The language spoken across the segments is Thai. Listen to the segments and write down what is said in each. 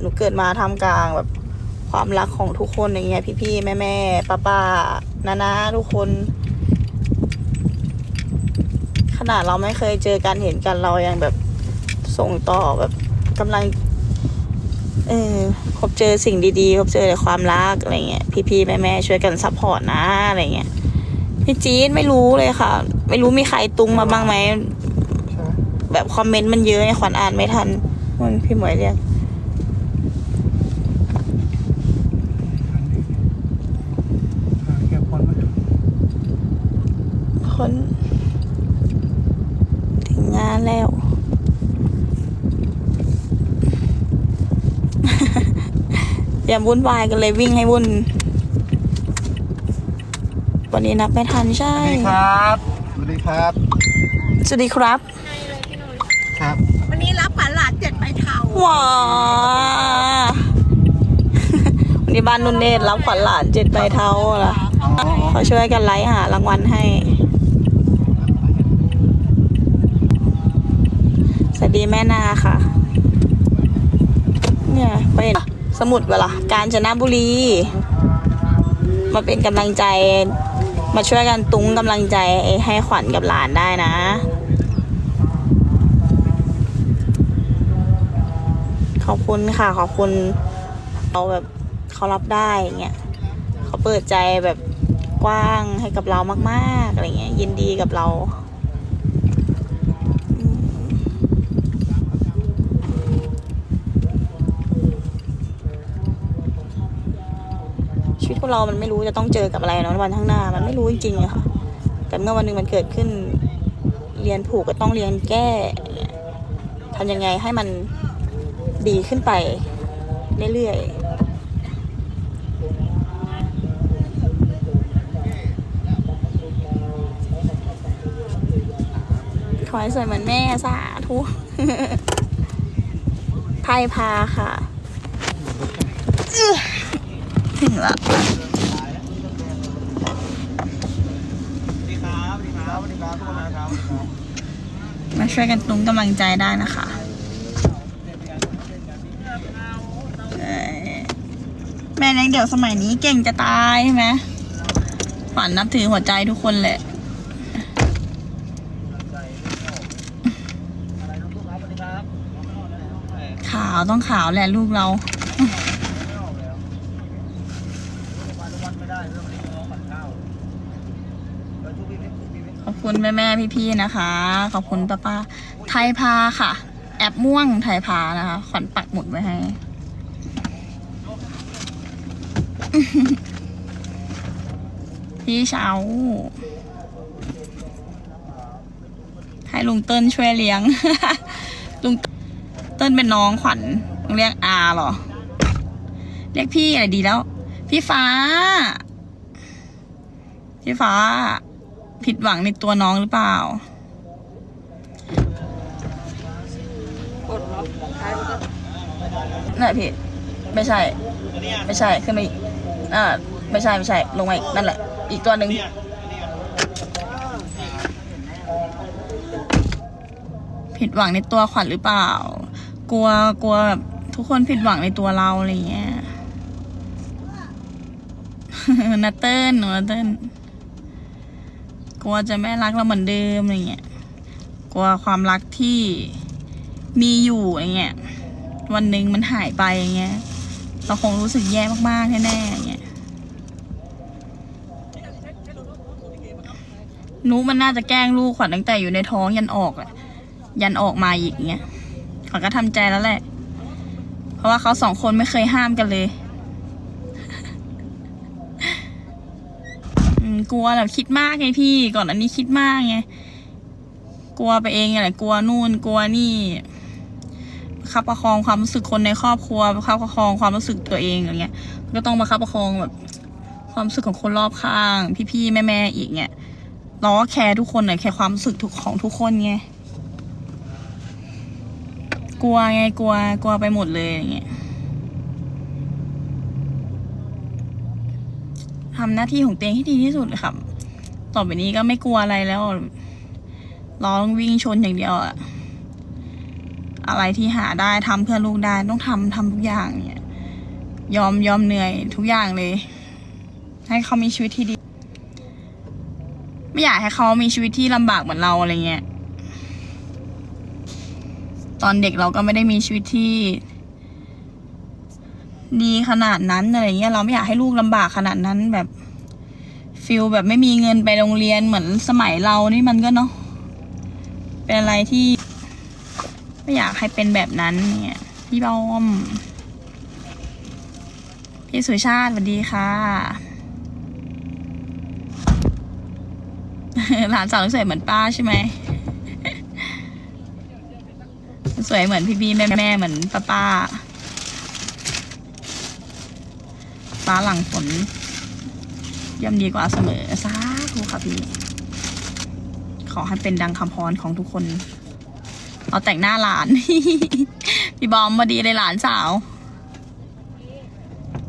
หนูเกิดมาทำกลางแบบความรักของทุกคนอย่างเงี้ย พี่ๆ แม่แม่ป้าป้านานาทุกคน ขนาดเราไม่เคยเจอกันเห็นกันเรายังแบบส่งต่อแบบกำลัง เออพบเจอสิ่งดีๆพบเจอแต่ความรักอะไรเงี้ยพี่ๆแม่ๆช่วยกันซัพพอร์ตนะอะไรเงี้ยพี่จี๊ดไม่รู้เลยค่ะ ไม่รู้มีใครตุงมาบ้างไหมใช่ไหมแบบคอมเมนต์มันเยอะไงขวัญอ่านไม่ทันมันพี่หมวยเรียก อ่าเก็บคนไว้ คนถึงงานแล้ว อย่าวุ่นวายกันเลยวิ่งให้วุ่น วันนี้นับไม่ทันใช่ สวัสดีครับ สวัสดีครับ สวัสดีครับ ครับ วันนี้รับขวัญหลานเจ็ดใบเทาว้าวันนี้บ้านนุ่นเนตรรับขวัญหลานเจ็ดใบเท้าล่ะอ๋อเขาช่วยกันไลฟ์หารางวัลให้ สวัส ดีแม่นาค่ะ เนี่ยไปสมุดเวลากาญจนบุรี มาเป็นกำลังใจ มาช่วยกันตุ้งกำลังใจให้ขวัญกับหลานได้นะขอบคุณค่ะขอบคุณเขาแบบเขารับได้อย่างเงี้ยเขาเปิดใจแบบกว้างให้กับเรามาก ๆอะไรเงี้ยยินดีกับเรา ชีวิตของเรามันไม่รู้จะต้องเจอกับอะไรเนาะวันข้างหน้า มันไม่รู้จริงๆอะค่ะ แต่เมื่อวันหนึ่งมันเกิดขึ้น เรียนผูกก็ต้องเรียนแก้ทำยังไงให้มันดีขึ้นไปเรื่อยๆขอให้สวยเหมือนแม่สาธุไทยพาค่ะ ถึงละสวัสดีครับสวัสดีครับสวัสดีครับทุกคนนะครับมาช่วยกันตุ้งกำลังใจได้นะคะเอ้ยแม่เลี้ยงเดี่ยวสมัยนี้เก่งจะตายใช่ไหมฝันนับถือหัวใจทุกคนแหละขาวต้องขาวแหละลูกเรา ขอบ คุณแม่แม่พี่พี่นะคะ ขอบคุณป้าป้าไทยพาค่ะ แอปม่วงไทยพานะคะขวัญปักหมุดไว้ให้ พี่เช้าให้ลุงเติ้ลช่วยเลี้ยง ลุงเติ้ลเป็นน้องขวัญต้องเรียกอาเหรอ เรียกพี่อะไรดีแล้ว พี่ฟ้า พี่ฟ้า ผิดหวังในตัวน้องหรือเปล่านั่นแหละพี่ ไม่ใช่ ไม่ใช่ ขึ้นมาอีกอ่า ไม่ใช่ไม่ใช่ ลงมาอีกนั่นแหละ อีกตัวหนึ่งผิดหวังในตัวขวัญหรือเปล่า กลัวกลัวแบบทุกคนผิดหวังในตัวเราอะไรเงี้ย นัตเติ้ลหนูนัตเติ้ล ลัวจะไม่รักเราเหมือนเดิมอะไรเงี้ยกลัวความรักที่มีอยู่อะไรเงี้ยวันหนึ่งมันหายไปอย่างเงี้ยเราคงรู้สึกแย่มากๆแน่ๆอย่างเงี้ยนูมันน่าจะแกล้งลูกขวัญตั้งแต่อยู่ในท้องยันออกแหละยันออกมาอีกอย่างเงี้ยขวัญก็ทำใจแล้วแหละ เพราะว่าเขาสองคนไม่เคยห้ามกันเลย อืม กลัวแบบคิดมากไงพี่ก่อนอันนี้คิดมากไงกลัวไปเองไงแหละกลัวนู่นกลัวนี่ประคับประคองความรู้สึกคนในครอบครัวประคับประคองความรู้สึกตัวเองอย่างเงี้ย ก็ต้องประคับประคองแบบความรู้สึกของคนรอบข้าง พี่ๆแม่ๆอีกเงี้ยเราก็แคร์ทุกคนหน่อยแคร์ความรู้สึกทุกของทุกคนไงกลัวไงกลัวกลัวไปหมดเลยอย่างเงี้ย ทำหน้าที่ของตัวเองให้ดีที่สุดเลยครับต่อไปนี้ก็ไม่กลัวอะไรแล้วร้องวิ่งชนอย่างเดียวอะอะไรที่หาได้ทำเพื่อลูกได้ต้องทำทำทุกอย่างเนี่ย ยอมยอมเหนื่อยทุกอย่างเลย ให้เขามีชีวิตที่ดี ไม่อยากให้เขามีชีวิตที่ลำบากเหมือนเราอะไรเงี้ยตอนเด็กเราก็ไม่ได้มีชีวิตที่ ดีขนาดนั้นอะไรเงี้ยเราไม่อยากให้ลูกลำบากขนาดนั้นแบบฟิลแบบไม่มีเงินไปโรงเรียนเหมือนสมัยเรานี่มันก็เนาะเป็นอะไรที่ ไม่อยากให้เป็นแบบนั้นเนี่ยพี่บอม พี่สุชาติสวัสดีค่ะหลานสาวสวยเหมือนป้าใช่ไหมสวยเหมือนพี่พี่แม่แม่เหมือนป้าป้า ฟ้าหลังฝนย่อมดีกว่าเสมอสาธุค่ะพี่ ขอให้เป็นดังคำพรของทุกคน เอาแต่งหน้าหลาน พี่บอมมาดีเลยหลานสาว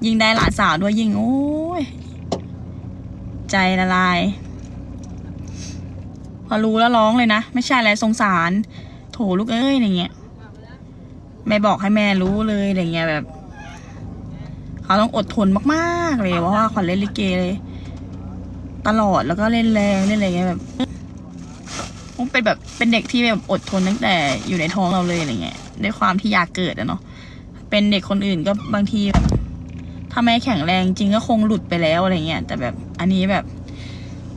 ยิ่งได้หลานสาวด้วยยิ่งโอ้ย ใจละลาย พอรู้แล้วร้องเลยนะ ไม่ใช่อะไรสงสาร โถลูกเอ้ยอะไรเงี้ย ไม่บอกให้แม่รู้เลยอะไรเงี้ยแบบ เขาต้องอดทนมากๆเลยเพราะว่าขวัญเล่นลิเกเลย ตลอดแล้วก็เล่นแรงเล่นอะไรเงี้ยแบบเป็นแบบเป็นเด็กที่แบบอดทนตั้งแต่อยู่ในท้องเราเลยอะไรเงี้ยด้วยความที่อยากเกิดอะเนาะเป็นเด็กคนอื่นก็บางทีแบบถ้าไม่แข็งแรงจริงก็คงหลุดไปแล้วอะไรเงี้ยแต่แบบอันนี้แบบ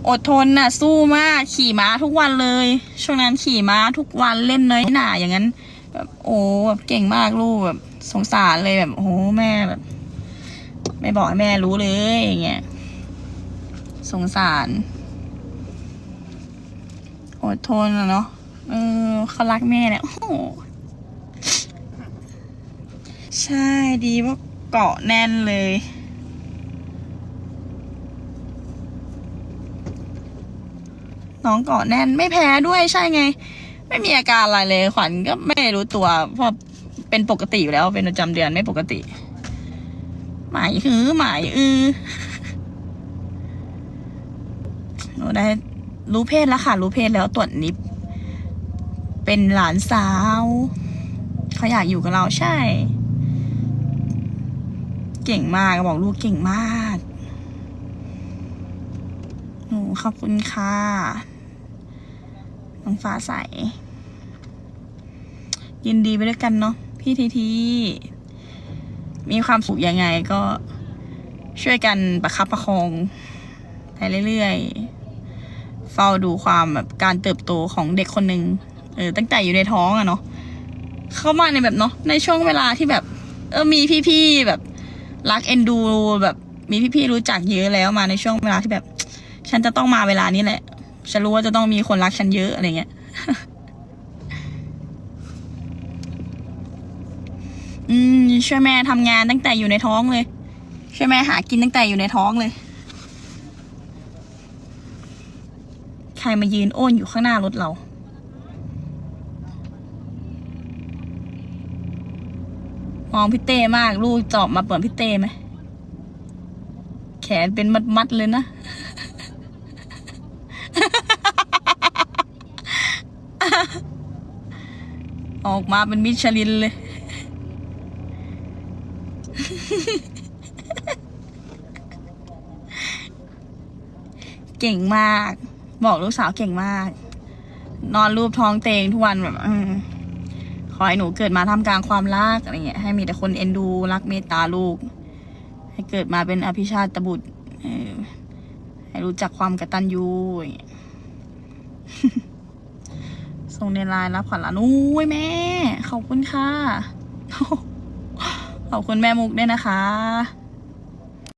อดทนน่ะ สู้มากขี่ม้าทุกวันเลย ช่วงนั้นขี่ม้าทุกวันเล่นน้อยหนาอย่างนั้น แบบโอ้แบบเก่งมากลูกแบบสงสารเลยแบบโอ้แม่แบบ ไม่บอกให้แม่รู้เลยอย่างเงี้ยสงสารอดทนอะเนาะเออเขารักแม่เนี่ยโอ้ใช่ดีว่าเกาะแน่นเลย น้องเกาะแน่นไม่แพ้ด้วยใช่ไง ไม่มีอาการอะไรเลยขวัญก็ไม่รู้ตัวเพราะเป็นปกติอยู่แล้วเป็นประจำเดือนไม่ปกติ หมายฮือหมายอือหนูได้รู้เพศแล้วค่ะ รู้เพศแล้วตรวจนิปเป็นหลานสาว เขาอยากอยู่กับเราใช่ เก่งมากบอกลูกเก่งมากหนูขอบคุณค่ะน้องฟ้าใส ยินดีไปด้วยกันเนาะพี่ทีที มีความสุขยังไงก็ช่วยกันประคับประคองไปเรื่อยๆเฝ้าดูความแบบการเติบโตของเด็กคนหนึ่งเออตั้งแต่อยู่ในท้องอะเนาะเข้ามาในแบบเนาะในช่วงเวลาที่แบบ เออมีพี่ๆแบบรักเอ็นดูแบบมีพี่ๆรู้จักเยอะแล้วมาในช่วงเวลาที่แบบ ฉันจะต้องมาเวลานี้แหละ ฉันรู้ว่าจะต้องมีคนรักฉันเยอะอะไรเงี้ย อืมช่วยแม่ทำงานตั้งแต่อยู่ในท้องเลย ช่วยแม่หากินตั้งแต่อยู่ในท้องเลย ใครมายืนโอนอยู่ข้างหน้ารถเรามองพี่เต้มาก ลูกจอบมาเปิดพี่เต้ไหมแขนเป็นมัดๆเลยนะ ออกมาเป็นมิชลินเลย เก่งมาก บอกลูกสาวเก่งมาก นอนรูปท้องเตงทุกวันแบบอขอให้หนูเกิดมาทำกลางความรักอะไรเงี้ยให้มีแต่คนเอ็นดูรักเมตตาลูก ให้เกิดมาเป็นอภิชาติบุตรให้รู้จักความกตัญญูอย่างเงี้ยส่งในไลน์รับขวัญลานอุ้ยแม่ ขอบคุณค่ะ ขอบคุณแม่มุกด้วยนะคะ